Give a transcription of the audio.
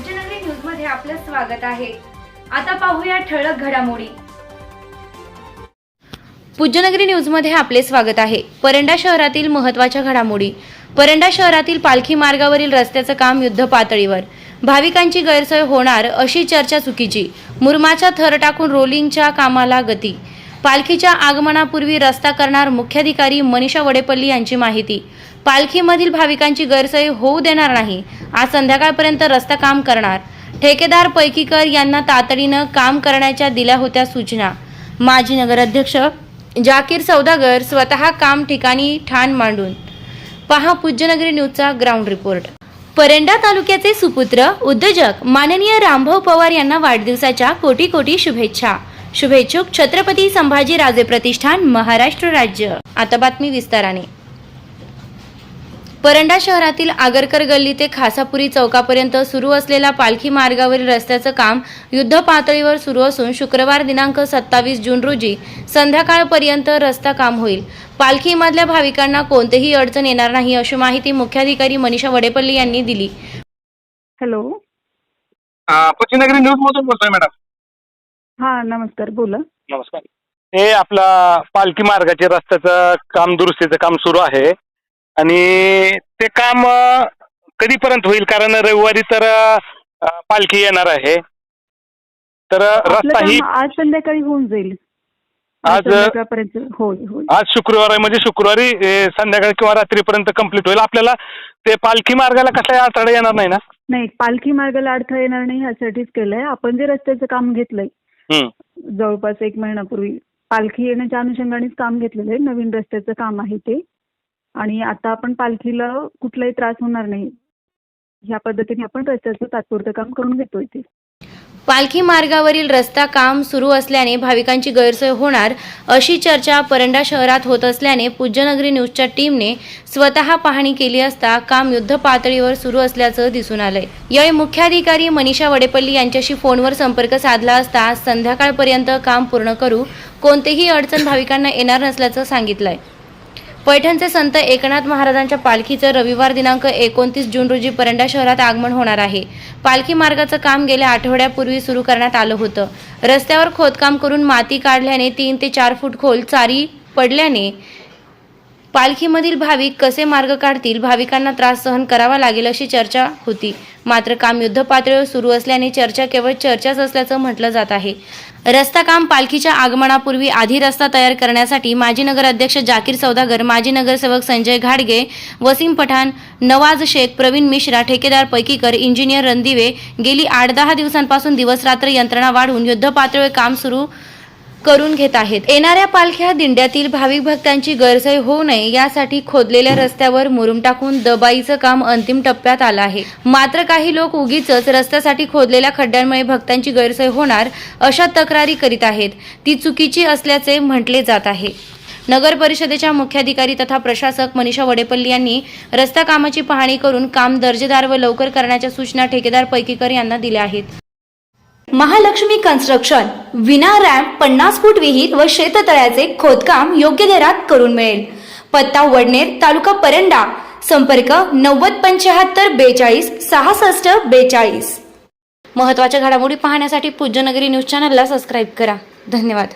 पूज्यनगरी न्यूजमध्ये आपलं स्वागत आहे. आता पाहूया ठळक घडामोडी. पूज्यनगरी न्यूजमध्ये आपले स्वागत आहे. परंडा शहरातील महत्त्वाच्या घडामोडी. परंडा शहरातील पालखी मार्गावरील रस्त्याचं काम युद्ध पातळीवर. भाविकांची गैरसोय होणार अशी चर्चा चुकीची. मुरमाचा थर टाकून रोलिंगच्या कामाला गती. पालखीच्या आगमनापूर्वी रस्ता करणार मुख्याधिकारी मनीषा वडेपल्ली यांची माहिती. पालखीमधील भाविकांची गैरसोय होऊ देणार नाही. आज संध्याकाळपर्यंत रस्ता काम करणार. ठेकेदार पैकीकर यांना तातडीनं काम करण्याच्या दिल्या होत्या सूचना. माजी नगराध्यक्ष जाकीर सौदागर स्वतः काम ठिकाणी ठाण मांडून. पहा पूज्यनगरी न्यूजचा ग्राउंड रिपोर्ट. परंडा तालुक्याचे सुपुत्र उद्योजक माननीय रामभाऊ पवार यांना वाढदिवसाच्या कोटी कोटी शुभेच्छा. शुभेच्छुक छत्रपती संभाजी राजे प्रतिष्ठान महाराष्ट्र राज्य. आता बातमी विस्ताराने. परंडा शहरातील आगरकर गल्ली ते खासापुरी चौकापर्यंत सुरू असलेल्या पालखी मार्गावरील रस्त्याचं काम युद्ध पातळीवर सुरू असून शुक्रवार दिनांक सत्तावीस जून रोजी संध्याकाळपर्यंत रस्ता काम होईल. पालखीमधल्या भाविकांना कोणतीही अडचण येणार नाही अशी माहिती मुख्याधिकारी मनीषा वडेपल्ली यांनी दिली. हॅलो. पश्चिमनगरी न्यूज मधून बोलतोय मॅडम. हां नमस्कार बोला. नमस्कार. हे आपला पालखी मार्गाचे रस्त्याचं काम दुरुस्तीचं काम सुरू आहे. आणि ते काम अं, कधीपर्यंत होईल? कारण रविवारी तर अं, पालखी येणार आहे. तर आपलं रस्ता ही काम आज संध्याकाळी होऊन जाईल. आज- संध्याकाळपर्यंत होय होय आज शुक्रवार आहे म्हणजे शुक्रवारी संध्याकाळी किंवा रात्रीपर्यंत कंप्लीट होईल. आपल्याला ते पालखी मार्गाला कसलाही अडथळा येणार नाही ना? नाही पालखी मार्गाला अडथळा येणार नाही ह्यासाठीच केलंय. आपण जे रस्त्याचं काम घेतलंय हम्म. जवळपास एक महिन्यापूर्वी पालखी येण्याच्या अनुषंगानेच काम घेतलेलं आहे. नवीन रस्त्याचं काम आहे ते. आणि आता आपण पालखीला कुठलाही त्रास होणार नाही. ह्या पद्धतीने आपण रस्त्याचं तात्पुरतं काम करून घेतोय ते. पालखी मार्गावरील रस्ता काम सुरू असल्याने भाविकांची गैरसोय होणार अशी चर्चा परंडा शहरात होत असल्याने पूज्यनगरी न्यूजच्या टीमने स्वतः पाहणी केली असता काम युद्ध पातळीवर सुरू असल्याचं दिसून आलंय. यावेळी मुख्याधिकारी मनीषा वडेपल्ली यांच्याशी फोनवर संपर्क साधला असता संध्याकाळपर्यंत काम पूर्ण करू कोणतीही अडचण भाविकांना येणार नसल्याचं सांगितलंय. पैठणचे संत एकनाथ महाराजांच्या पालखीचं रविवार दिनांक एकोणतीस जून रोजी परंडा शहरात आगमन होणार आहे. पालखी मार्गाचं काम गेल्या आठवड्यापूर्वी सुरू करण्यात आलं होतं. रस्त्यावर खोदकाम करून माती काढल्याने तीन ते चार फूट खोल चारी पडल्याने पालखीमधील भाविक कसे मार्ग काढतील भाविकांना त्रास सहन करावा लागेल अशी चर्चा होती. मात्र काम युद्ध पातळीवर सुरू असल्याने चर्चा केवळ चर्चाच असल्याचं म्हटलं जात आहे. रस्ता काम पालखीच्या आगमनापूर्वी आधी रस्ता तयार करण्यासाठी माजी नगराध्यक्ष जाकीर सौदागर माजी नगरसेवक संजय घाडगे वसीम पठाण नवाज शेख प्रवीण मिश्रा ठेकेदार पैकीकर इंजिनियर रणदिवे गेली आठ दहा दिवसांपासून दिवसरात्र यंत्रणा वाढवून युद्धपातळीवर काम सुरू करून घेत आहेत. येणाऱ्या पालख्या दिंड्यातील भाविक भक्तांची गैरसोय होऊ नये यासाठी खोदलेल्या रस्त्यावर मुरुम टाकून दबाईचं काम अंतिम टप्प्यात आलं आहे. मात्र काही लोक उगीच रस्त्यासाठी खोदलेल्या खड्ड्यांमुळे भक्तांची गैरसोय होणार अशा तक्रारी करीत आहेत. ती चुकीची असल्याचे म्हटले जात आहे. नगर परिषदेच्या मुख्याधिकारी तथा प्रशासक मनीषा वडेपल्ली यांनी रस्ता कामाची पाहणी करून काम दर्जेदार व लवकर करण्याच्या सूचना ठेकेदार पैकीकर यांना दिल्या आहेत. महालक्ष्मी कन्स्ट्रक्शन विना रॅम्प पन्नास फूट विहीर व शेततळ्याचे खोदकाम योग्य दरात करून मिळेल. पत्ता वडनेर तालुका परंडा. संपर्क नव्वद पंच्याहत्तर बेचाळीस सहासष्ट बेचाळीस. महत्त्वाच्या घडामोडी पाहण्यासाठी पूज्यनगरी न्यूज चॅनलला सबस्क्राईब करा. धन्यवाद.